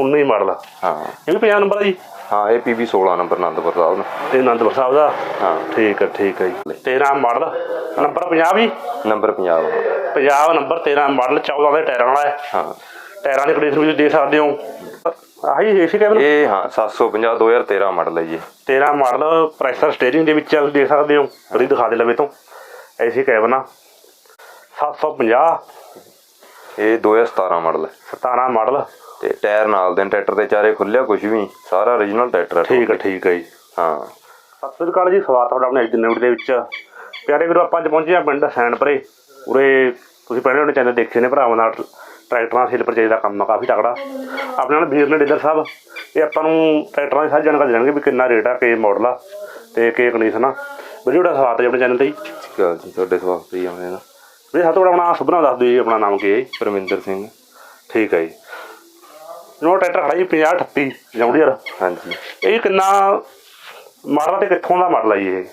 19 model ਹਾਂ। ਇਹ ਵੀ 50 number ਆ ਜੀ। ਹਾਂ ਇਹ ਪੀਬੀ 16 ਨੰਬਰ ਆਨੰਦਪੁਰ ਸਾਹਿਬ ਨੂੰ। ਇਹ ਅਨੰਦਪੁਰ ਸਾਹਿਬ ਦਾ? ਹਾਂ। ਠੀਕ ਹੈ ਠੀਕ ਹੈ ਜੀ। 13 ਮਾਡਲ ਨੰਬਰ 50 ਜੀ ਨੰਬਰ 50 ਹਾਂ 50 ਨੰਬਰ 13 ਮਾਡਲ 14 ਦੇ ਟਾਇਰਾਂ ਵਾਲਾ ਹੈ। ਹਾਂ। ਟਾਇਰਾਂ ਦੀ ਕੰਡੀਸ਼ਨ ਵੀ ਦੇਖ ਸਕਦੇ ਹੋ। ਆਹੀ ਏਸੀ ਕੈਬਨ ਇਹ ਹਾਂ 750 2013 ਮਾਡਲ ਹੈ ਜੀ। ਇਹ। 13 ਮਾਡਲ ਪ੍ਰੈਸ਼ਰ ਸਟੀਅਰਿੰਗ ਦੇ ਵਿੱਚ ਆ, ਦੇਖ ਸਕਦੇ ਹੋ। ਕਦੀ ਦਿਖਾ ਦੇ ਲਵੇ ਤੋਂ। ਏਸੀ ਕੈਬਨ ਆ 750 ਇਹ 2017 ਮਾਡਲ ਹੈ। 17 ਮਾਡਲ। ਤੇ ਟਾਇਰ ਨਾਲ ਦੇ ਟਰੈਕਟਰ ਦੇ ਚਾਰੇ ਖੁੱਲਿਆ ਕੁਝ ਵੀ ਸਾਰਾ origignal ਟਰੈਕਟਰ ਹੈ ਠੀਕ ਹੈ ਠੀਕ ਹੈ ਜੀ। ਹਾਂ। ਸਤਿ ਸ੍ਰੀ ਅਕਾਲ ਜੀ ਸਵਾਗਤ ਤੁਹਾਡਾ ਆਪਣੇ ਅੱਜ ਦੇ ਨਿਊਜ਼ ਦੇ ਵਿੱਚ। ਪਿਆਰੇ ਵੀਰੋ ਆਪਾਂ ਅੱਜ ਪਹੁੰਚੇ ਆ ਪਿੰਡ ਸੈਣਪਰੇ ਉਰੇ ਤੁਸੀਂ ਪਹਿਲੇ ਆਪਣੇ ਚੈਨਲ ਦੇਖੇ ਨੇ ਭਰਾਵਾਂ ਨਾਲ ਟਰੈਕਟਰਾਂ ਸੇਲ ਪਰਚੇਜ ਦਾ ਕੰਮ ਆ ਕਾਫੀ ਤਕੜਾ। ਆਪਣੇ ਨਾਲ ਵੀਰ ਨੇ ਡੀਲਰ ਸਾਹਿਬ ਇਹ ਆਪਾਂ ਨੂੰ ਟਰੈਕਟਰਾਂ ਦੀ ਸਾਰੀ ਜਾਣਕਾਰੀ ਦੇਣਗੇ ਵੀ ਕਿੰਨਾ ਰੇਟ ਆ ਕੀ ਮਾਡਲ ਆ ਤੇ ਕੀ ਕੰਡੀਸ਼ਨ ਆ। ਵੀਡੀਓ ਦਾ ਸਵਾਗਤ ਹੈ ਆਪਣੇ ਚੈਨਲ ਤੇ ਜੀ। ਚਲ ਜੀ ਤੁਹਾਡੇ ਸਵਾਗਤ ਹੀ ਆਉਂਦੇ ਨਾ ਵੀ ਸਭ ਤੋਂ ਪਹਿਲਾਂ ਆਪਣਾ ਸੁਭਨਾ ਦੱਸ ਦਿਓ ਜੀ ਆਪਣਾ ਨਾਮ ਕੀ ਹੈ ਜੀ? ਪਰਮਿੰਦਰ ਸਿੰਘ। ਠੀਕ ਹੈ ਜੀ। ਨੋ ਟਰੈਕਟਰ ਖੜਾ ਜੀ 50 38 ਜੌਂਡੀਅਰ। ਹਾਂਜੀ। ਇਹ ਕਿੰਨਾ ਮਾਡਲ ਤੇ ਕਿੱਥੋਂ ਦਾ ਮਾਡਲ ਆ ਜੀ ਇਹ?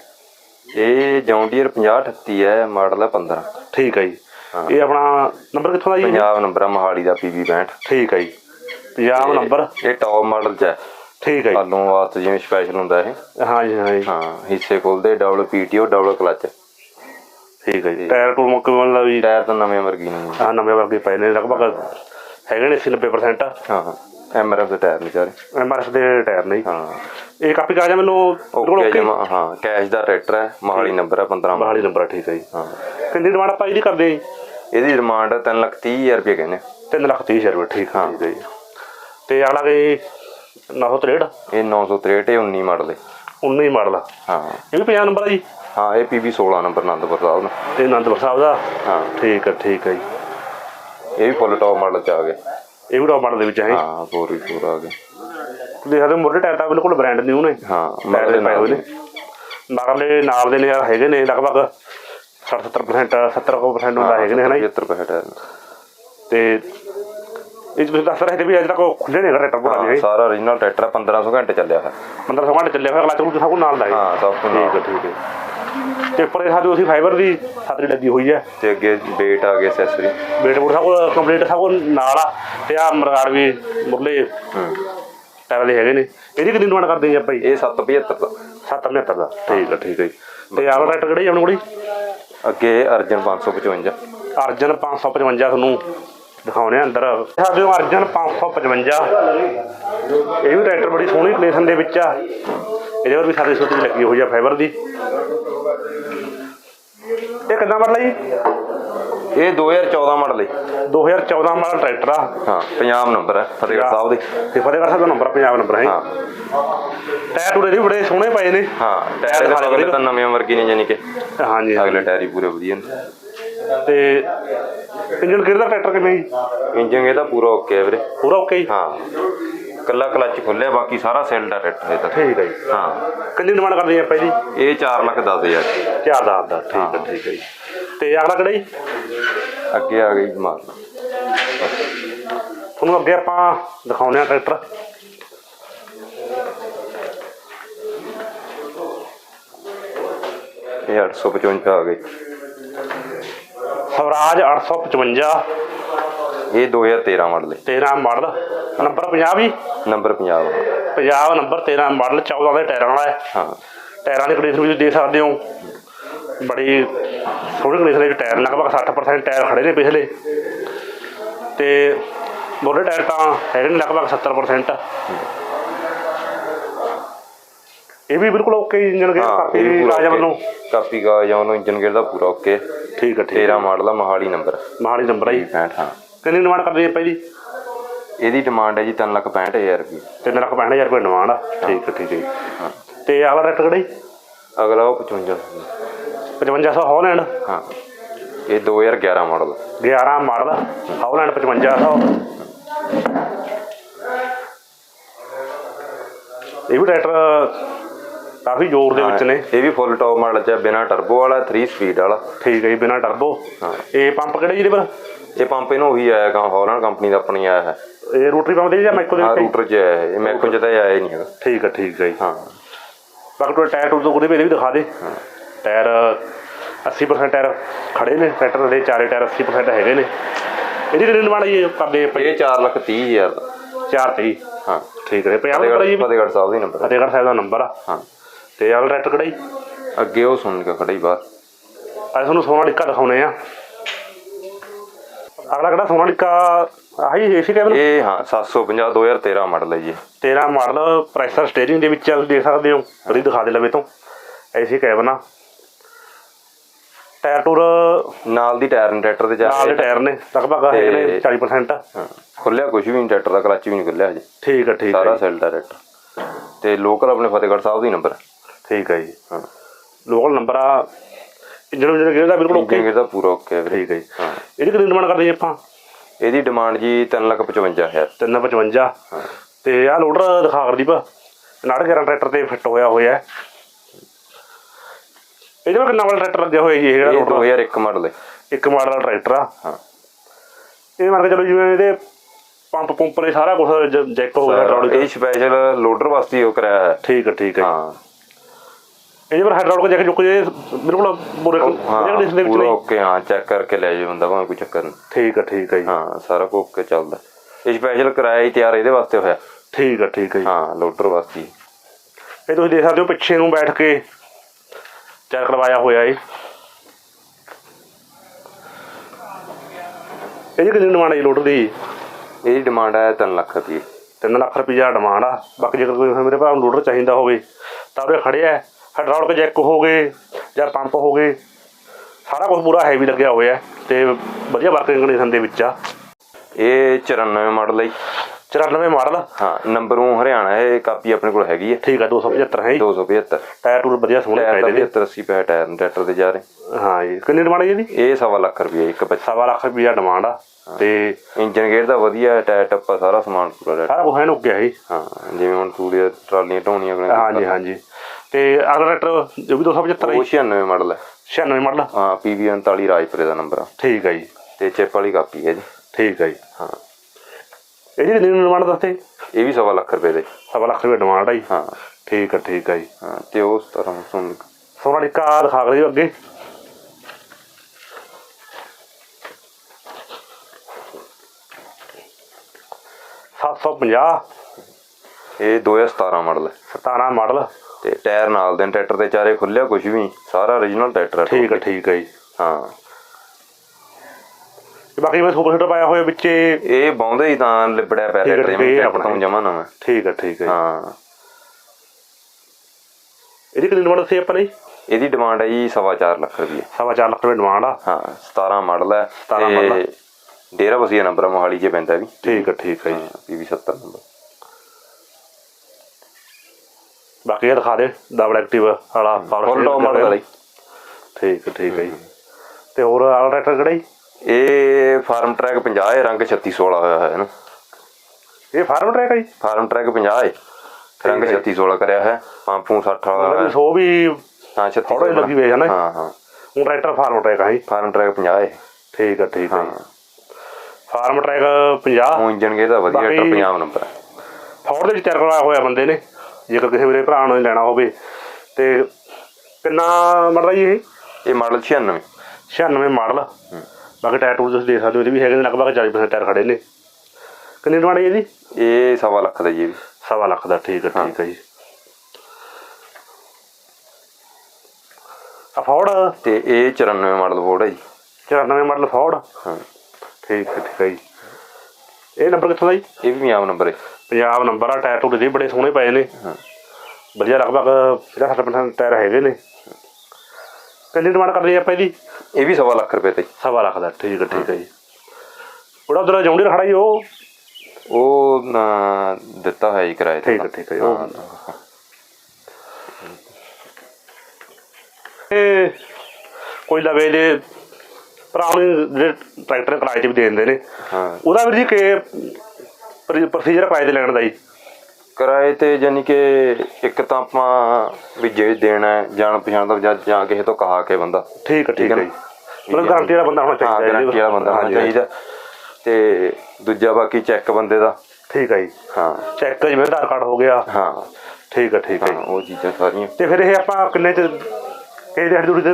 ਇਹ ਜੌਂਡੀਅਰ 5038 ਹੈ ਮਾਡਲ ਹੈ 15 ਠੀਕ ਹੈ ਜੀ। ਹਾਂ। ਇਹ ਆਪਣਾ ਨੰਬਰ ਕਿੱਥੋਂ ਦਾ ਜੀ? ਪੰਜਾਬ ਨੰਬਰ ਹੈ ਮੋਹਾਲੀ ਦਾ ਪੀਬੀ 65 ਠੀਕ ਹੈ ਜੀ। ਪੰਜਾਬ ਨੰਬਰ? ਇਹ ਟੌਪ ਮਾਡਲ ਚ ਹੈ। ਠੀਕ ਹੈ ਹਾਲੋਂ ਵਾਸਤੇ ਜਿਵੇਂ ਸਪੈਸ਼ਲ ਹੁੰਦਾ ਇਹ। ਹਾਂ ਜੀ ਹਾਂ ਜੀ। ਹਾਂ ਹਿੱਸੇ ਖੋਲਦੇ ਡਬਲ ਪੀਟੀਓ ਡਬਲ ਕਲਚ ਠੀਕ ਹੈ ਜੀ। ਟਾਇਰ ਕੋਲ ਮੁੱਕ ਦਾ ਵੀ ਟਾਇਰ ਤਾਂ ਨਵੇਂ ਵਰਗੀ ਨਹੀਂ ਆ ਨਵੇਂ ਵਰਗੇ ਪਏ ਨੇ। ਲਗਭਗ ਹੈਗੇ ਨੇ 80 90% ਹਾਂ ਹਾਂ। ਐਮਆਰਐਫ ਦੇ ਟਾਇਰ ਨੇ ਚਾਰੇ। ਐਮਆਰਐਸ ਦੇ ਟਾਇਰ ਨੇ ਜੀ। ਹਾਂ। ਇਹ ਕਾਪੀ ਕਾਗਜ਼ ਆ ਮੈਨੂੰ ਬਿਲਕੁਲ ਓਕੇ ਓਕੇ। ਜਮਾ ਹਾਂ ਕੈਸ਼ ਦਾ ਟਰੈਕਟਰ ਹੈ ਮੋਹਾਲੀ ਨੰਬਰ ਹੈ 15 ਬਾਹਲੀ ਨੰਬਰ ਆ, ਠੀਕ ਹੈ ਜੀ। ਹਾਂ। ਕਿੰਨੀ ਡਿਮਾਂਡ ਆਪਾਂ ਇਹਦੀ ਕਰਦੇ ਹਾਂ ਜੀ? ਇਹਦੀ ਡਿਮਾਂਡ 3 ਲੱਖ 30 ਹਜ਼ਾਰ ਰੁਪਏ ਕਹਿੰਦੇ। 3 ਲੱਖ 30 ਹਜ਼ਾਰ ਰੁਪਏ ਠੀਕ ਹਾਂ ਠੀਕ ਹੈ ਜੀ। ਤੇ ਅਗਲਾ ਕਿ 963 ਇਹ 963 ਇਹ 19 ਮਾਡਲ ਹੈ। 19 ਮਾਡਲ ਆ। ਹਾਂ। ਇਹ ਵੀ 50 ਨੰਬਰ ਆ ਜੀ? ਹਾਂ ਇਹ ਪੀਬੀ 16 ਨੰਬਰ ਆਨੰਦਪੁਰ ਸਾਹਿਬ ਨੂੰ ਤੇ ਅਨੰਦਪੁਰ ਸਾਹਿਬ ਦਾ? ਹਾਂ। ਠੀਕ ਹੈ ਠੀਕ ਹੈ ਜੀ। ਇਹ ਵੀ ਫੁੱਲ ਟੌਪ ਮਾਡਲ ਚ ਆ ਗਏ ਇਹ ਵੀ ਮਾਡਲ ਦੇ ਵਿੱਚ ਹੈ ਹਾਂ 4 ਵੀ 4 ਆ ਗਏ ਦੇਖ ਸਕਦੇ ਹੋ ਮੋਟੇ ਟਾਇਰ ਤਾਂ ਬਿਲਕੁਲ ਬ੍ਰਾਂਡ ਨਿਊ ਨੇ। ਹਾਂ ਟਾਇਰ ਦੇ ਪਏ ਹੋਏ ਨੇ। ਨਾਲ ਮਗਰਲੇ ਨਾਲ ਦੇ ਨੇ ਯਾਰ ਹੈਗੇ ਨੇ ਲਗਭਗ 60 70% 70% ਹੁੰਦਾ ਹੈਗੇ ਨੇ ਹਨਾ ਜੀ? 75 ਰੁਪਏ ਟਾਇਰ ਤੇ ਇਹ ਤੁਸੀਂ ਦੱਸ ਰਹੇ ਤੇ ਵੀ ਅਜੇ ਤੱਕ ਖੁੱਲੇ ਨਹੀਂ ਟਰੈਕਟਰ ਹਾਂ ਦੇ ਸਾਰਾ origignal ਟਰੈਕਟਰ ਹੈ 1500 ਘੰਟੇ ਚੱਲਿਆ ਹੈ। 1500 ਘੰਟੇ ਚੱਲਿਆ ਹੋਇਆ ਕਲਚ ਨੂੰ ਸਭ ਕੁਝ ਨਾਲ ਦਾ ਹੈ। ਹਾਂ ਸਭ ਤੋਂ ਠੀਕ ਹੈ ਠੀਕ ਹੈ। ਤੇ ਉੱਪਰ ਇਹ ਸਾਡੇ ਉਸੇ ਫਾਈਬਰ ਦੀ ਛਤਰੀ ਲੱਗੀ ਹੋਈ ਹੈ। ਤੇ ਅੱਗੇ ਬੇਟ ਆ ਗਏ ਐਕਸੈਸਰੀ ਬੇਟ ਬੋਰਡ ਸਭ ਕੁਝ ਕੰਪਲੀਟ ਸਭ ਕੁਝ ਨਾਲ ਆ। ਤੇ ਆ ਮਰਗਾੜ ਵੀ ਮੁਰਲੇ ਟਾਇਰ ਦੇ ਹੈਗੇ ਨੇ। ਇਹਦੀ ਕਿੰਨੀ ਡਿਮਾਂਡ ਕਰਦੇ ਜੀ ਆਪਾਂ ਜੀ? ਇਹ 775 ਦਾ। 775 ਦਾ। ਠੀਕ ਹੈ ਠੀਕ ਹੈ ਜੀ। ਤੇ ਆਹ ਟਰੈਕਟਰ ਕਿਹੜੇ ਆਪਣੇ ਕੋਲ? ਅੱਗੇ ਅਰਜਨ 555 ਅਰਜਨ 555 ਤੁਹਾਨੂੰ ਦਿਖਾਉਣੇ ਆ ਅੰਦਰ। ਸਾਡੇ ਕੋਲ ਅਰਜਨ 555 ਇਹ ਵੀ ਟਰੈਕਟਰ ਬੜੀ ਸੋਹਣੀ ਕੰਡੀਸ਼ਨ ਦੇ ਵਿੱਚ ਆ। ਇਹਦੇ ਹੋਰ ਵੀ ਸਾਰੇ ਸੁੱਤੀ ਲੱਗੀ ਹੋਈ ਆ ਫਾਈਬਰ ਦੀ। ਇਹ ਕਿੰਨਾ ਮਾਡਲ ਜੀ? ਇਹ 2014 ਮਾਡਲ ਹੈ 2014 ਮਾਡਲ ਟਰੈਕਟਰ ਆ। ਹਾਂ ਪੰਜਾਬ ਨੰਬਰ ਹੈ ਫਤਿਹਗੜ੍ਹ ਸਾਹਿਬ ਦੇ। ਤੇ ਫਤਿਹਗੜ੍ਹ ਸਾਹਿਬ ਦਾ ਨੰਬਰ ਪੰਜਾਬ ਨੰਬਰ ਹੈ ਹਾਂ। ਟਾਇਰ ਟੂਰੇ ਵੀ ਬੜੇ ਸੋਹਣੇ ਪਏ ਨੇ। ਹਾਂ ਟਾਇਰ ਦੇ ਅਗਲੇ ਤਾਂ ਨਵੇਂ ਵਰਗੀ ਨਹੀਂ ਜਾਨੀ ਕਿ ਹਾਂਜੀ ਹਾਂਜੀ। ਅਗਲੇ ਟਾਇਰ ਹੀ ਪੂਰੇ ਵਧੀਆ ਨੇ। ਤੇ ਇੰਜਨ ਕਿਹੜਾ ਟਰੈਕਟਰ ਕਿਵੇਂ ਜੀ? ਇੰਜਨ ਇਹਦਾ ਪੂਰਾ ਓਕੇ ਹੈ ਵੀਰੇ। ਪੂਰਾ ਓਕੇ ਜੀ? ਹਾਂ। ਕੱਲਾ ਕਲੱਚ ਖੁੱਲਿਆ ਬਾਕੀ ਸਾਰਾ ਸੈਲ ਦਾ ਟਰੈਕਟਰ ਹੈ ਤਾਂ ਠੀਕ ਹੈ ਜੀ। ਹਾਂ। ਕਿੰਨੀ ਡਿਮਾਂਡ ਕਰਦੇ ਆਪਾਂ ਜੀ? ਇਹ 4 ਲੱਖ 10 ਹਜ਼ਾਰ। ਚਾਰ ਦਾ ਦਾ ਠੀਕ ਹੈ ਠੀਕ ਹੈ ਜੀ। ਤੇ ਅਗਲਾ ਕਿਹੜਾ ਜੀ? ਅੱਗੇ ਆ ਗਈ ਮਾਰ ਤੁਹਾਨੂੰ ਅੱਗੇ ਆਪਾਂ ਦਿਖਾਉਂਦੇ ਆ ਟਰੈਕਟਰ। ਇਹ 855 ਆ ਗਈ। ਸਵਰਾਜ 855 ਇਹ 2013 ਮਾਡਲ ਹੈ। 13 ਮਾਡਲ ਨੰਬਰ 50 ਜੀ ਨੰਬਰ 50 ਪੰਜਾਬ ਨੰਬਰ 13 ਮਾਡਲ 14 ਦੇ ਟਾਇਰਾਂ ਵਾਲਾ ਹੈ। ਹਾਂ। ਟਾਇਰਾਂ ਦੀ ਕੰਡੀਸ਼ਨ ਵੀ ਤੁਸੀਂ ਦੇਖ ਸਕਦੇ ਹੋ। ਬੜੀ ਸੋਹਣੀ ਕੰਡੀਸ਼ਨ ਦੇ ਟਾਇਰ ਲਗਭਗ 60% ਟਾਇਰ ਖੜੇ ਨੇ ਪਿਛਲੇ। ਤੇ ਮੋਰੇ ਟਾਇਰ ਤਾਂ ਹੈਗੇ ਨੇ ਲਗਭਗ 70% ਇਹ ਵੀ ਬਿਲਕੁਲ ਓਕੇ ਇੰਜਨ ਗੇਅਰ ਕਾਪੀ ਰਾਜਾ। ਵੱਲੋਂ। ਕਾਪੀ ਕਾ ਜਾਂ ਉਹਨੂੰ ਇੰਜਨ ਗੇਅਰ ਦਾ ਪੂਰਾ ਓਕੇ ਠੀਕ ਹੈ ਠੀਕ 13 ਮਾਡਲ ਆ ਮੋਹਾਲੀ ਨੰਬਰ। ਮਹਾਲੀ ਨੰਬਰ ਹੈ ਜੀ। 65 ਹਾਂ। ਕਿੰਨੀ ਡਿਮਾਂਡ ਕਰਦੇ ਆਪਾਂ ਜੀ? ਇਹਦੀ ਡਿਮਾਂਡ ਹੈ ਜੀ 3 ਲੱਖ 65 ਹਜ਼ਾਰ ਰੁਪਏ। ਤਿੰਨ ਲੱਖ ਪੈਂਹਠ ਹਜ਼ਾਰ ਰੁਪਏ ਡਿਮਾਂਡ ਆ। ਠੀਕ ਹੈ ਠੀਕ ਹੈ ਜੀ। ਤੇ ਆਲਾ ਰੇਟ ਕਿਹੜਾ ਜੀ? ਅਗਲਾ ਉਹ 55 5500 ਹੌਲੈਂਡ ਹਾਂ। ਇਹ 2011 ਮਾਡਲ 11 ਮਾਡਲ ਹੌਲੈਂਡ 5500 ਇਹ ਵੀ ਟਰੈਕਟਰ ਕਾਫੀ ਜ਼ੋਰ ਦੇ ਵਿੱਚ ਨੇ। ਇਹ ਵੀ ਫੁੱਲ ਟੌਪ ਮਾਡਲ ਚ ਬਿਨਾ ਟਰਬੋ ਵਾਲਾ 3 ਸਪੀਡ ਵਾਲਾ। ਠੀਕ ਹੈ ਜੀ ਬਿਨਾ ਟਰਬੋ। ਇਹ ਪੰਪ ਕਿਹੜੇ ਜੀ ਇਹਦੇ ਪਰ? ਇਹ ਪੰਪ ਇਹਨੂੰ ਉਹੀ ਆਇਆ ਕਾ ਹੌਲੈਂਡ ਕੰਪਨੀ ਦਾ ਆਪਣੀ ਆਇਆ ਹੈ। ਇਹ ਰੋਟਰੀ ਪੰਪ ਦੇ ਜਾਂ ਮਾਈਕੋ ਦੇ ਵਿੱਚ ਰੂਟਰ ਚ ਆਇਆ ਹੈ ਇਹ ਮੈਕੋ ਚ ਤਾਂ ਇਹ ਆਇਆ ਹੀ ਨਹੀਂ ਹੈਗਾ। ਠੀਕ ਹੈ ਠੀਕ ਹੈ ਜੀ। ਹਾਂ। ਬਾਕੀ ਤੁਹਾਡੇ ਟਾਇਰ ਟੂਰ ਤੋਂ ਉਹਦੇ ਵੀ ਦਿਖਾ ਦੇ। ਟਾਇਰ 80% ਟਾਇਰ ਖੜੇ ਨੇ ਟਰੈਕਟਰ ਦੇ ਚਾਰੇ ਟਾਇਰ 80% ਹੈਗੇ ਨੇ। ਇਹਦੀ ਕਿੰਨੀ ਡਿਮਾਂਡ ਜੀ ਕਰਦੇ? ਇਹ 4 ਲੱਖ 30 ਹਜ਼ਾਰ ਦਾ। 423 ਹਾਂ। ਠੀਕ ਹੈ ਪੰਜਾਬ ਨੰਬਰ ਹੈ ਜੀ? ਫਤਿਹਗੜ੍ਹ ਸਾਹਿਬ ਦੀ ਨੰਬਰ ਫਤਿਹਗੜ੍ਹ ਸਾਹਿਬ ਦਾ ਨੰਬਰ ਆ। ਹਾਂ। ਤੇ ਆਲ ਟਰੈਕਟਰ ਕਿਹੜਾ ਜੀ ਅੱਗੇ ਉਹ ਸੁਣ ਕੇ ਖੜਾ ਹੀ ਬਾਹਰ। ਅੱਜ ਤੁਹਾਨੂੰ ਸੋਨਾਲੀਕਾ ਦਿਖਾਉਣੇ ਆ। ਅਗਲਾ ਕਿਹੜਾ ਸੋਨਾਲੀਕਾ ਆਹੀ ਏਸੀ ਕੈਬਨ ਇਹ ਹਾਂ 750 2013 ਮਾਡਲ ਹੈ ਜੀ। 13 ਮਾਡਲ ਪ੍ਰੈਸ਼ਰ ਸਟੀਅਰਿੰਗ ਦੇ ਵਿੱਚ ਆ, ਦੇਖ ਸਕਦੇ ਹੋ। ਕਦੀ ਦਿਖਾ ਦੇ ਲਵੇ ਤੋਂ। ਐਸੀ ਕੈਬਨ ਆ ਟਾਇਰ ਟੂਰ ਨਾਲ ਦੀ ਟਾਇਰ ਨੇ ਟਰੈਕਟਰ ਦੇ ਜਾ ਨਾਲ ਦੇ ਟਾਇਰ ਨੇ। ਲਗਭਗ ਹੈਗੇ ਨੇ ਤੇ- 40% ਹਾਂ ਖੁੱਲਿਆ ਕੁਝ ਵੀ ਨਹੀਂ ਟਰੈਕਟਰ ਦਾ ਕਲੱਚ ਵੀ ਨਹੀਂ ਖੁੱਲਿਆ ਹਜੇ। ਠੀਕ ਹੈ ਠੀਕ ਹੈ ਸਾਰਾ ਸੈਲ ਟਰੈਕਟਰ ਤੇ ਲੋਕਲ ਆਪਣੇ ਫਤਿਹਗੜ੍ਹ ਸਾਹਿਬ ਦੀ ਨੰਬਰ ਠੀਕ ਹੈ ਜੀ ਹਾਂ। ਲੋਕਲ ਨੰਬਰ ਆ ਇੰਜਨ ਗੇਅਰ ਦਾ ਬਿਲਕੁਲ ਓਕੇ ਦਾ ਪੂਰਾ ਓਕੇ ਹੈ ਵੀਰੇ। ਠੀਕ ਹੈ ਜੀ। ਹਾਂ। ਇਹਦੀ ਕਿੰਨੀ ਡਿਮਾਂਡ ਕਰਦੇ ਜੀ ਆਪਾਂ? ਇਹਦੀ ਡਿਮਾਂਡ ਜੀ 355000 355 ਤੇ ਆਹ ਲੋਡਰ ਦਿਖਾ ਕਰਦੀਪ 911 ਟਰੈਕਟਰ ਤੇ ਫਿੱਟ ਹੋਇਆ ਹੋਇਆ ਹੈ। ਇਹਦੇ ਵਿੱਚ ਕਿੰਨਾ ਵਾਲਾ ਟਰੈਕਟਰ ਲੱਗਿਆ ਹੋਇਆ ਜੀ ਇਹ ਜਿਹੜਾ ਲੋਡਰ 2001 ਮਾਡਲ ਹੈ। ਇੱਕ ਮਾਡਲ ਦਾ ਟਰੈਕਟਰ ਆ। ਹਾਂ। ਇਹ ਮੰਨ ਕੇ ਚਲੋ ਜਿਵੇਂ ਇਹਦੇ ਪੰਪ ਪੰਪ ਨੇ ਸਾਰਾ ਕੁਝ ਜੈਕ ਹੋ ਗਿਆ ਇਹ ਸਪੈਸ਼ਲ ਲੋਡਰ ਵਾਸਤੇ ਹੀ ਉਹ ਕਰਾਇਆ ਹੈ ਠੀਕ ਹੈ ਠੀਕ ਹੈ ਹਾਂ। ਇਹਦੇ ਪਰ ਹਾਈਡ੍ਰੋਲਿਕ ਜੈਕ ਚੁੱਕ ਜੇ ਬਿਲਕੁਲ ਹਾਂ ਕੰਡੀਸ਼ਨ ਦੇ ਵਿੱਚ ਨਹੀਂ। ਓਕੇ ਹਾਂ ਚੈੱਕ ਕਰਕੇ ਲੈ ਜਾਓ ਬੰਦਾ ਭਾਵੇਂ ਕੋਈ ਚੱਕਰ ਨਹੀਂ। ਠੀਕ ਹੈ ਠੀਕ ਹੈ ਜੀ। ਹਾਂ ਸਾਰਾ ਕੁਝ ਓਕੇ ਚੱਲਦਾ। ਇਹ ਸਪੈਸ਼ਲ ਕਰਾਇਆ ਹੀ ਤਿਆਰ ਇਹਦੇ ਵਾਸਤੇ ਹੋਇਆ। ਠੀਕ ਹੈ ਠੀਕ ਹੈ ਜੀ। ਹਾਂ ਲੋਡਰ ਵਾਸਤੇ। ਇਹ ਤੁਸੀਂ ਦੇਖ ਸਕਦੇ ਹੋ ਪਿੱਛੇ ਨੂੰ ਬੈਠ ਕੇ ਚੈੱਕ ਕਰਵਾਇਆ ਹੋਇਆ ਏ ਇਹਦੀ ਕਿੰਨੀ ਡਿਮਾਂਡ ਹੈ ਜੀ ਲੋਡਰ ਦੀ? ਇਹਦੀ ਡਿਮਾਂਡ ਹੈ 3 ਲੱਖ ਰੁਪਏ 3 ਲੱਖ ਰੁਪਈਆ ਡਿਮਾਂਡ ਆ। ਬਾਕੀ ਜੇਕਰ ਕੋਈ ਮੇਰੇ ਭਰਾ ਨੂੰ ਲੋਡਰ ਚਾਹੀਦਾ ਹੋਵੇ ਤਾਂ ਉਹਦੇ ਖੜਿਆ ਹੈ ਹਾਈਡ੍ਰੋਲਿਕ ਜੈਕ ਹੋ ਗਏ ਜਾਂ ਪੰਪ ਹੋ ਗਏ ਸਾਰਾ ਕੁਝ ਪੂਰਾ ਹੈਵੀ ਲੱਗਿਆ ਹੋਇਆ ਹੈ ਤੇ ਵਧੀਆ ਵਰਕਿੰਗ ਕੰਡੀਸ਼ਨ ਦੇ ਵਿੱਚ ਆ। ਇਹ 94 ਮਾਡਲ ਹੈ ਜੀ। 94 ਮਾਡਲ ਹਾਂ ਨੰਬਰ ਉਹ ਹਰਿਆਣਾ ਹੈ ਇਹ ਕਾਪੀ ਆਪਣੇ ਕੋਲ ਹੈਗੀ ਹੈ। ਠੀਕ ਆ 275 ਹੈ ਜੀ। 275 ਟਾਇਰ ਟੂਰ ਵਧੀਆ ਸੋਹਣੇ ਪਾਏ ਦਾ ਦੇ 75 80 ਪੈ ਟਾਇਰ ਨੇ ਟਰੈਕਟਰ ਦੇ ਜਾ ਰਹੇ। ਹਾਂ ਜੀ ਕਿੰਨੀ ਡਿਮਾਂਡ ਹੈ ਜੀ ਇਹਦੀ? ਇਹ ਸਵਾ ਲੱਖ ਰੁਪਏ ਇੱਕ ਬੱਚਾ। ਸਵਾ ਲੱਖ ਰੁਪਈਆ ਡਿਮਾਂਡ ਆ ਤੇ ਇੰਜਨ ਗੇਅਰ ਦਾ ਵਧੀਆ ਹੈ, ਟਾਇਰ ਟੱਪਾ ਸਾਰਾ ਸਮਾਨ ਪੂਰਾ ਸਾਰਾ ਕੁਝ ਐਨ ਉੱਗਿਆ ਜੀ। ਹਾਂ ਜਿਵੇਂ ਹੁਣ ਤੂੜੀਆਂ ਟਰਾਲੀਆਂ ਢੋਣੀਆਂ ਆਪਣੇ ਹਾਂਜੀ ਹਾਂਜੀ ਤੇ ਅਗਲਾ ਟਰੈਕਟਰ ਜੋ ਵੀ 275 ਹੈ। ਉਹ 96 ਮਾਡਲ ਹੈ। 96 ਮਾਡਲ। ਹਾਂ ਪੀਵੀ 39 ਰਾਜਪੁਰੇ ਦਾ ਨੰਬਰ ਆ। ਠੀਕ ਹੈ ਜੀ। ਤੇ ਚਿਪ ਵਾਲੀ ਕਾਪੀ ਹੈ ਜੀ। ਠੀਕ ਹੈ ਜੀ। ਹਾਂ। ਇਹਦੀ ਕਿੰਨੀ ਡਿਮਾਂਡ ਦੱਸਦੇ ਇਹ ਵੀ ਸਵਾ ਲੱਖ ਰੁਪਏ ਦੇ। ਸਵਾ ਲੱਖ ਰੁਪਏ ਡਿਮਾਂਡ ਆ ਜੀ। ਹਾਂ। ਠੀਕ ਹੈ ਠੀਕ ਹੈ ਜੀ। ਹਾਂ ਤੇ ਉਸ ਤਰ੍ਹਾਂ ਸੁਣ ਸੋਨਾਲੀਕਾ ਦਿਖਾ ਕਰੀ ਅੱਗੇ। ਸੱਤ ਸੌ ਪੰਜਾਹ। ਇਹ 2017 ਮਾਡਲ ਹੈ। ਸਤਾਰਾਂ ਮਾਡਲ। ਤੇ ਟਾਇਰ ਨਾਲ ਦੇ ਨੇ, ਟਰੈਕਟਰ ਦੇ ਚਾਰੇ ਖੁੱਲਿਆ ਕੁਝ ਵੀ ਸਾਰਾ origignal ਟਰੈਕਟਰ ਹੈ ਠੀਕ ਹੈ ਠੀਕ ਹੈ ਜੀ। ਹਾਂ। ਤੇ ਬਾਕੀ ਮੈਂ ਸੁਪਰ ਹੀਟਰ ਪਾਇਆ ਹੋਇਆ ਵਿੱਚ। ਇਹ ਬਾਉਂਦੇ ਹੀ ਤਾਂ ਲਿਬੜਿਆ ਪਿਆ ਠੀਕ ਹੈ, ਟਰੈਕਟਰ ਠੀਕ ਹੈ, ਜਿਵੇਂ ਆਪਣਾ ਤੋਂ ਜਮਾ ਨਵਾਂ। ਠੀਕ ਹੈ ਠੀਕ ਹੈ। ਹਾਂ। ਇਹਦੀ ਕਿੰਨੀ ਡਿਮਾਂਡ ਸੀ ਆਪਾਂ ਨੇ ਜੀ? ਇਹਦੀ ਡਿਮਾਂਡ ਹੈ ਜੀ ਸਵਾ ਚਾਰ ਲੱਖ ਰੁਪਏ ਸਵਾ ਚਾਰ ਲੱਖ ਰੁਪਏ ਡਿਮਾਂਡ ਆ। ਹਾਂ 17 ਮਾਡਲ ਹੈ 17 ਮਾਡਲ ਹੈ। ਡੇਰਾ ਬਸੀਆ ਨੰਬਰ ਮੋਹਾਲੀ 'ਚ ਪੈਂਦਾ ਵੀ। ਠੀਕ ਹੈ ਠੀਕ ਹੈ ਜੀ ਪੀਵੀ 70 ਨੰਬਰ। ਬਾਕੀ ਇਹ ਦਿਖਾ ਦੇ ਡਬਲ ਐਕਟਿਵ ਵਾਲਾ ਪਾਵਰ ਫੁੱਲ ਟੌਪ ਮਾਡਲ ਹੈ। ਠੀਕ ਠੀਕ ਹੈ ਜੀ। ਤੇ ਹੋਰ ਆਲ ਟਰੈਕਟਰ ਕਿਹੜਾ ਜੀ? ਇਹ ਫਾਰਮ ਟਰੈਕ 50 ਹੈ ਰੰਗ 3616 ਹੋਇਆ ਹੋਇਆ ਹੈ ਨਾ। ਇਹ ਫਾਰਮ ਟਰੈਕ ਹੈ ਜੀ? ਫਾਰਮ ਟਰੈਕ 50 ਹੈ ਰੰਗ ਹੈ। 3616 ਕਰਿਆ ਹੈ ਪੰਪੂ 60 ਵਾਲਾ ਹੈ ਸੋ ਵੀ ਹਾਂ 36 ਥੋੜਾ ਲੱਗੀ ਹੋਈ ਹੈ ਨਾ? ਹਾਂ ਹਾਂ। ਹੁਣ ਟਰੈਕਟਰ ਫਾਰਮ ਟਰੈਕ ਹੈ ਜੀ। ਫਾਰਮ ਟਰੈਕ 50 ਹੈ ਠੀਕ ਹੈ ਠੀਕ ਹੈ ਫਾਰਮ ਟਰੈਕ 50 ਉਹ ਇੰਜਨ ਗੇਅਰ ਦਾ ਵਧੀਆ ਟਰੈਕਟਰ 50 ਨੰਬਰ ਹੈ ਫੋਰਡ ਦੇ ਵਿੱਚ ਤਿਆਰ ਕਰਵਾਇਆ ਹੋਇਆ ਬੰਦੇ ਨੇ। ਜੇਕਰ ਕਿਸੇ ਮੇਰੇ ਭਰਾ ਨੂੰ ਲੈਣਾ ਹੋਵੇ ਤੇ ਕਿੰਨਾ ਮਾਡਲ ਹੈ ਜੀ ਇਹ? ਇਹ ਮਾਡਲ 96 96 ਮਾਡਲ। ਬਾਕੀ ਟਾਇਰ ਟੂਰ ਤੁਸੀਂ ਦੇਖ ਸਕਦੇ ਹੋ ਇਹਦੇ ਵੀ ਹੈਗੇ ਨੇ ਲਗਭਗ 40% ਟਾਇਰ ਖੜੇ ਨੇ। ਕਿੰਨੀ ਜੀ? ਇਹਦੀ ਇਹ ਸਵਾ ਲੱਖ ਦਾ ਜੀ ਇਹ ਵੀ। ਸਵਾ ਲੱਖ ਦਾ ਠੀਕ ਹੈ ਠੀਕ ਹੈ ਜੀ। ਅਫੋਰਡ ਤੇ ਇਹ 94 ਮਾਡਲ ਫੋਰਡ ਹੈ ਜੀ। 94 ਮਾਡਲ ਫੋਰਡ ਹਾਂ। ਠੀਕ ਹੈ ਠੀਕ ਹੈ ਜੀ। ਇਹ ਨੰਬਰ ਕਿੱਥੋਂ ਦਾ ਜੀ? ਇਹ ਵੀ 50 ਨੰਬਰ ਹੈ। ਪੰਜਾਬ ਨੰਬਰ ਆ ਟਾਇਰ ਟੂਰ ਦੇ ਬੜੇ ਸੋਹਣੇ ਪਏ ਨੇ। ਹਾਂ। ਵਧੀਆ ਲਗਭਗ 50-60% ਟਾਇਰ ਹੈਗੇ ਨੇ। ਕਿੰਨੀ ਡਿਮਾਂਡ ਕਰਦੇ ਆਪਾਂ ਇਹਦੀ? ਇਹ ਵੀ ਸਵਾ ਲੱਖ ਰੁਪਏ ਤੇ। ਸਵਾ ਲੱਖ ਦਾ ਠੀਕ ਹੈ ਠੀਕ ਹੈ। ਜੀ। ਉਹਦਾ ਉਧਰ ਜੌਂਡੀਰ ਖੜਾ ਜੀ ਉਹ? ਉਹ ਨਾ ਦਿੱਤਾ ਹੋਇਆ ਜੀ ਕਿਰਾਏ ਤੇ ਠੀਕ ਹੈ ਠੀਕ ਹੈ ਉਹ। ਹਾਂ। ਇਹ ਕੋਈ ਲਵੇ ਦੇ ਭਰਾ ਨੂੰ ਜਿਹੜੇ ਟਰੈਕਟਰ ਕਿਰਾਏ ਤੇ ਵੀ ਦੇ ਦਿੰਦੇ ਨੇ। ਹਾਂ। ਉਹਦਾ ਵੀਰ ਜੀ ਕਿ ਪ੍ਰੋਸੀਜਰ ਕਿਰਾਏ ਤੇ ਲੈਣ ਦਾ ਜੀ। ਕਿਰਾਏ ਤੇ ਯਾਨੀ ਕਿ ਇੱਕ ਤਾਂ ਆਪਾਂ ਵੀ ਜੇ ਦੇਣਾ ਹੈ, ਜਾਣ ਪਛਾਣ ਦਾ ਜਾਂ ਜਾਂ ਕਿਸੇ ਤੋਂ ਕਹਾ ਕੇ ਬੰਦਾ। ਠੀਕ ਹੈ ਠੀਕ ਹੈ ਹੈ ਜੀ। ਮਤਲਬ ਗਾਰੰਟੀ ਵਾਲਾ ਬੰਦਾ ਹੋਣਾ ਹਾਂ ਚਾਹੀਦਾ ਜੀ। ਗਰੰਟੀ ਵਾਲਾ ਬੰਦਾ ਹੋਣਾ ਚਾਹੀਦਾ। ਤੇ ਦੂਜਾ ਬਾਕੀ ਚੈੱਕ ਬੰਦੇ ਦਾ। ਠੀਕ ਹੈ ਜੀ। ਹਾਂ। ਚੈੱਕ ਜਿਵੇਂ ਆਧਾਰ ਕਾਰਡ ਹੋ ਗਿਆ। ਹਾਂ। ਠੀਕ ਹੈ ਠੀਕ ਹੈ ਹਾਂ। ਉਹ ਚੀਜ਼ਾਂ ਸਾਰੀਆਂ। ਤੇ ਫਿਰ ਇਹ ਆਪਾਂ ਕਿੰਨੇ ਚ ਇਹ ਦਿਹਾੜੀ ਦੂੜੀ ਦੇ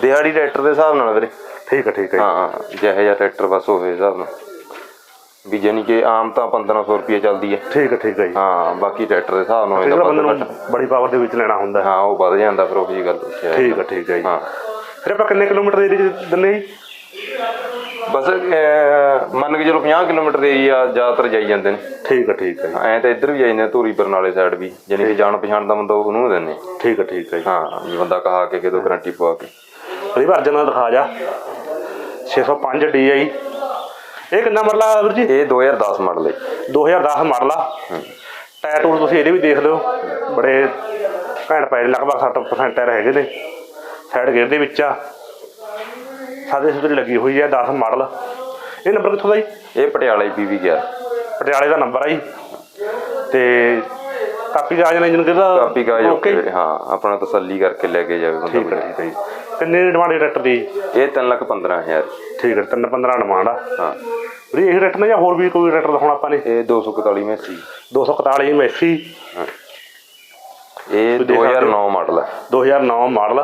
ਦਿਹਾੜੀ ਟਰੈਕਟਰ ਦੇ ਹਿਸਾਬ ਨਾਲ ਵੀਰੇ। ਠੀਕ ਹੈ ਠੀਕ ਹੈ। ਹਾਂ ਜਿਹੇ ਜਿਹਾ ਟਰੈਕਟਰ ਬਸ ਹੋਵੇ ਹਿਸਾਬ ਨਾਲ। ਵੀ ਜਾਨੀ ਕਿ ਆਮ ਤਾਂ 1500 ਰੁਪਏ ਚੱਲਦੀ ਹੈ। ਠੀਕ ਹੈ ਠੀਕ ਹੈ ਜੀ। ਹਾਂ ਬਾਕੀ ਟਰੈਕਟਰ ਦੇ ਹਿਸਾਬ ਨਾਲ ਇਹਦਾ ਬੰਦੇ ਨੂੰ ਬੜੀ ਪਾਵਰ ਦੇ ਵਿੱਚ ਲੈਣਾ ਹੁੰਦਾ ਹੈ। ਉਹ ਵੱਧ ਜਾਂਦਾ ਫਿਰ ਉਹੀ ਗੱਲ ਉੱਥੇ ਠੀਕ ਹੈ ਠੀਕ ਹੈ ਜੀ। ਹਾਂ। ਫਿਰ ਆਪਾਂ ਕਿੰਨੇ ਕਿਲੋਮੀਟਰ ਦੇ ਦਿੰਦੇ ਜੀ? ਬਸ ਮੰਨ ਕੇ ਚਲੋ 50 ਕਿਲੋਮੀਟਰ ਦੇ ਏਰੀਆ ਜ਼ਿਆਦਾਤਰ ਜਾਈ ਜਾਂਦੇ ਨੇ। ਠੀਕ ਹੈ ਠੀਕ ਹੈ ਜੀ। ਐਂ ਤਾਂ ਇੱਧਰ ਵੀ ਜਾਈ ਜਾਂਦੇ ਧੂਰੀ ਬਰਨਾਲੇ ਸਾਈਡ ਵੀ। ਜਾਨੀ ਕਿ ਜਾਣ ਪਛਾਣ ਦਾ ਬੰਦਾ ਉਹਨੂੰ ਦਿੰਦੇ ਠੀਕ ਹੈ ਠੀਕ ਹੈ ਜੀ। ਹਾਂ ਜੇ ਬੰਦਾ ਕਹਾ ਕੇ ਕਿਤੋਂ ਗਰੰਟੀ ਪਵਾ ਕੇ। ਉਹਦੀ ਵਰਜਨ ਨਾਲ ਦਿਖਾ ਜਾ। 605 DI ਇਹ ਕਿੰਨਾ ਮਰਲਾ ਵੀਰ ਜੀ? ਇਹ 2010 ਮਾਡਲ ਹੈ 2010 ਮਾਡਲ ਆ। ਟਾਇਰ ਟੂਰ ਤੁਸੀਂ ਇਹਦੇ ਵੀ ਦੇਖ ਲਿਓ। ਬੜੇ ਘੈਂਟ ਪਏ ਲਗਭਗ 60% ਟਾਇਰ ਹੈਗੇ ਨੇ। ਸਾਈਡ ਗੇਅਰ ਦੇ ਵਿੱਚ ਆ। ਸਾਦੇ ਸੁਧਰੀ ਲੱਗੀ ਹੋਈ ਹੈ 10 ਮਾਡਲ। ਇਹ ਨੰਬਰ ਕਿੱਥੋਂ ਦਾ ਜੀ? ਇਹ ਪਟਿਆਲੇ ਪੀਵੀ ਗਿਆ। ਪਟਿਆਲੇ ਦਾ ਨੰਬਰ ਆ ਜੀ। ਤੇ ਕਾਪੀ ਕਾਜ ਨੇ ਜਿਹਨੂੰ ਕਿਹਦਾ? ਕਾਪੀ ਕਾਜ ਓਕੇ। ਹਾਂ ਆਪਣਾ ਤਸੱਲੀ ਕਰਕੇ ਲੈ ਕੇ ਜਾਵੇ ਠੀਕ ਹੈ ਠੀਕ ਹੈ ਜੀ। ਕਿੰਨੇ ਡਿਮਾਂਡ ਹੈ ਟਰੈਕਟਰ ਦੀ? ਇਹ 3 ਲੱਖ 15000 ਠੀਕ ਹੈ ਤਿੰਨ 15 ਡਿਮਾਂਡ ਆ। ਹਾਂ। ਵੀਰੇ ਇਹ ਟਰੈਕਟਰ ਨੇ ਜਾਂ ਹੋਰ ਵੀ ਕੋਈ ਟਰੈਕਟਰ ਦਿਖਾਉਣਾ ਆਪਾਂ ਨੇ? ਇਹ 241 ਮੈਸੀ 241 ਮੈਸੀ ਇਹ 2009 ਮਾਡਲ ਹੈ। 2009 ਮਾਡਲ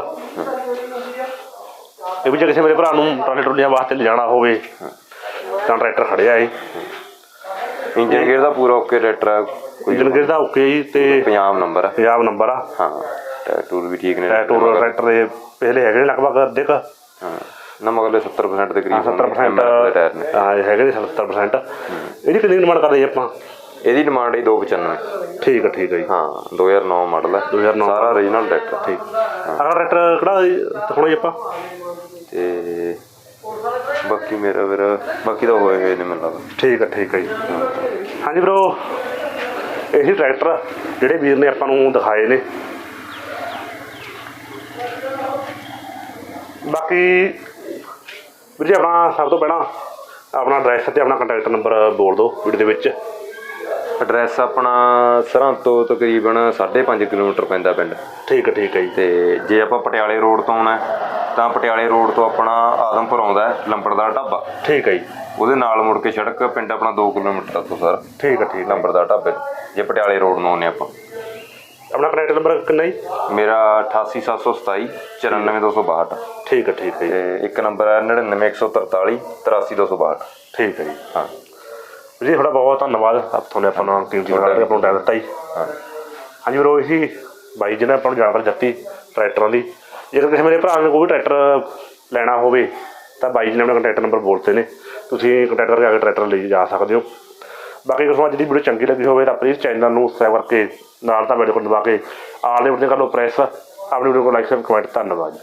ਇਹ ਵੀ ਜੇ ਕਿਸੇ ਮੇਰੇ ਭਰਾ ਨੂੰ ਟਰਾਲੇ ਟਰੋਲੀਆਂ ਵਾਸਤੇ ਲਿਜਾਣਾ ਹੋਵੇ ਤਾਂ ਟਰੈਕਟਰ ਖੜਿਆ ਏ। ਇੰਜਨ ਗੇਅਰ ਦਾ ਪੂਰਾ ਓਕੇ ਟਰੈਕਟਰ ਹੈ ਗੇਅਰ ਦਾ ਓਕੇ ਜੀ ਤੇ ਪੰਜਾਬ ਨੰਬਰ ਹੈ ਪੰਜਾਬ ਨੰਬਰ ਆ। ਹਾਂ ਟੂਰ ਵੀ ਠੀਕ ਨੇ। ਟੂਰ ਟਰੈਕਟਰ ਦੇ ਪਹਿਲੇ ਹੈਗੇ ਨੇ ਲਗਭਗ ਅੱਧੇ ਕ। ਹਾਂ ਨੰਬਰ ਵਾਲੇ 70% ਦੇ ਕਰੀਬ ਹੋਣਗੇ, 70% MRF ਦੇ ਟਾਇਰ ਨੇ। ਹਾਂ ਹੈਗੇ ਨੇ 70% ਇਹਦੀ ਕਿੰਨੀ ਡਿਮਾਂਡ ਕਰਦੇ ਜੀ ਆਪਾਂ? ਇਹਦੀ ਡਿਮਾਂਡ ਹੈ 295 ਠੀਕ ਹੈ ਠੀਕ ਹੈ ਜੀ। ਹਾਂ 2009 ਮਾਡਲ ਹੈ 2009 ਸਾਰਾ ਓਰੀਜਨਲ ਟਰੈਕਟਰ ਠੀਕ। ਅਗਲਾ ਟਰੈਕਟਰ ਕਿਹੜਾ ਦਿਖਾਉਣਾ ਜੀ ਆਪਾਂ। ਤੇ ਬਾਕੀ ਮੇਰਾ ਵੀਰ ਬਾਕੀ ਤਾਂ ਹੋਏ ਹੋਏ ਨੇ ਮੈਨੂੰ ਲੱਗਦਾ। ਠੀਕ ਹੈ ਠੀਕ ਹੈ ਜੀ। ਹਾਂਜੀ ਬ్రో ਇਹੀ ਟਰੈਕਟਰ ਜਿਹੜੇ ਵੀਰ ਨੇ ਆਪਾਂ ਨੂੰ ਦਿਖਾਏ ਨੇ। ਬਾਕੀ ਵੀਰ ਜੀ ਆਪਣਾ ਸਭ ਤੋਂ ਪਹਿਲਾਂ ਆਪਣਾ ਐਡਰੈਸ ਤੇ ਆਪਣਾ ਕੰਟੈਕਟ ਨੰਬਰ ਬੋਲ ਦਿਓ ਵੀਡੀਓ ਦੇ ਵਿੱਚ। ਐਡਰੈਸ ਆਪਣਾ ਸਰਹੰਦ ਤੋਂ ਤਕਰੀਬਨ 5.5 ਕਿਲੋਮੀਟਰ ਪੈਂਦਾ ਪਿੰਡ। ਠੀਕ ਹੈ ਠੀਕ ਹੈ ਜੀ। ਤੇ ਜੇ ਆਪਾਂ ਪਟਿਆਲੇ ਰੋਡ ਤੋਂ ਆਉਣਾ ਤਾਂ ਪਟਿਆਲੇ ਰੋਡ ਤੋਂ ਆਪਣਾ ਆਦਮਪੁਰ ਆਉਂਦਾ ਲੰਬੜਦਾਰ ਢਾਬਾ। ਠੀਕ ਹੈ ਜੀ। ਉਹਦੇ ਨਾਲ ਮੁੜ ਕੇ ਸੜਕ ਪਿੰਡ ਆਪਣਾ 2 ਕਿਲੋਮੀਟਰ ਤੋਂ ਸਰ। ਠੀਕ ਹੈ ਠੀਕ ਹੈ ਲੰਬੜਦਾਰ ਢਾਬੇ। ਜੇ ਪਟਿਆਲੇ ਰੋਡ ਨੂੰ ਆਉਂਦੇ ਆਪਾਂ। ਆਪਣਾ ਕੰਟੈਕਟ ਨੰਬਰ ਕਿੰਨਾ ਜੀ? ਮੇਰਾ 88727 94262 ਠੀਕ ਹੈ ਠੀਕ ਹੈ ਜੀ। ਤੇ ਇੱਕ ਨੰਬਰ ਹੈ 99143 83262 ਠੀਕ ਹੈ ਜੀ। ਹਾਂ। ਜੀ ਤੁਹਾਡਾ ਬਹੁਤ ਧੰਨਵਾਦ। ਆਪ ਤੁਹਾਨੂੰ ਆਪਾਂ ਨੂੰ ਕੀਮਤੀ ਵਕਤ ਆਪਾਂ ਨੂੰ ਟਾਈਮ ਦਿੱਤਾ ਜੀ। ਹਾਂ। ਹਾਂਜੀ ਵੀਰੋ ਇਹੀ ਬਾਈ ਜਿਹਨੇ ਆਪਾਂ ਨੂੰ ਜਾਣਕਾਰੀ ਦਿੱਤੀ ਟਰੈਕਟਰਾਂ ਦੀ। ਜੇਕਰ ਕਿਸੇ ਮੇਰੇ ਭਰਾ ਨੇ ਕੋਈ ਟਰੈਕਟਰ ਲੈਣਾ ਹੋਵੇ ਤਾਂ ਬਾਈ ਜੀ ਨੇ ਆਪਣਾ ਕੰਟੈਕਟ ਨੰਬਰ ਬੋਲਤੇ ਨੇ। ਤੁਸੀਂ ਕੰਟੈਕਟ ਕਰਕੇ ਆ ਕੇ ਟਰੈਕਟਰ ਲਈ ਜਾ ਸਕਦੇ ਹੋ। ਬਾਕੀ ਕਿਸਮ ਅੱਜ ਦੀ ਵੀਡੀਓ ਚੰਗੀ ਲੱਗੀ ਹੋਵੇ ਤਾਂ ਪਲੀਜ਼ ਚੈਨਲ ਨੂੰ ਸਬਸਕ੍ਰਾਈਬ ਕਰਕੇ ਨਾਲ ਤਾਂ ਬੈਲ ਆਈਕਨ ਦਬਾ ਕੇ, ਆਲ ਦੇ ਉੱਤੇ ਕਰ ਲਓ ਪ੍ਰੈਸ ਆਪਣੀ ਵੀਡੀਓ ਨੂੰ ਲਾਈਕ ਸਬਸਕ੍ਰਾਈਬ ਕਮੈਂਟ ਧੰਨਵਾਦ। ਜੀ